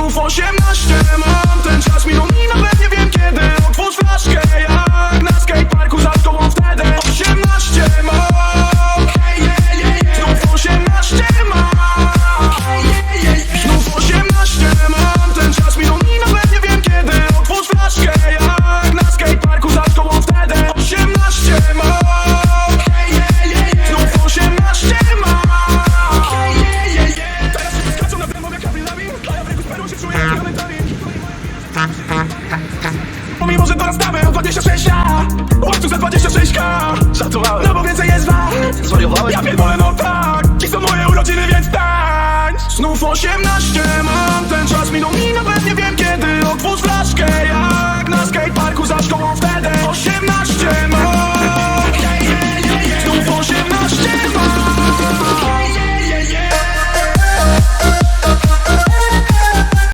Znów 18 mam ten Pomimo, że dorastamy o 26 lat Łapcu za 26k Szacowałem. No bo więcej jest wart Zwariowałeś? Ja pierdolę, no tak I są moje urodziny, więc tańcz. Znów 18 mam, ten czas minął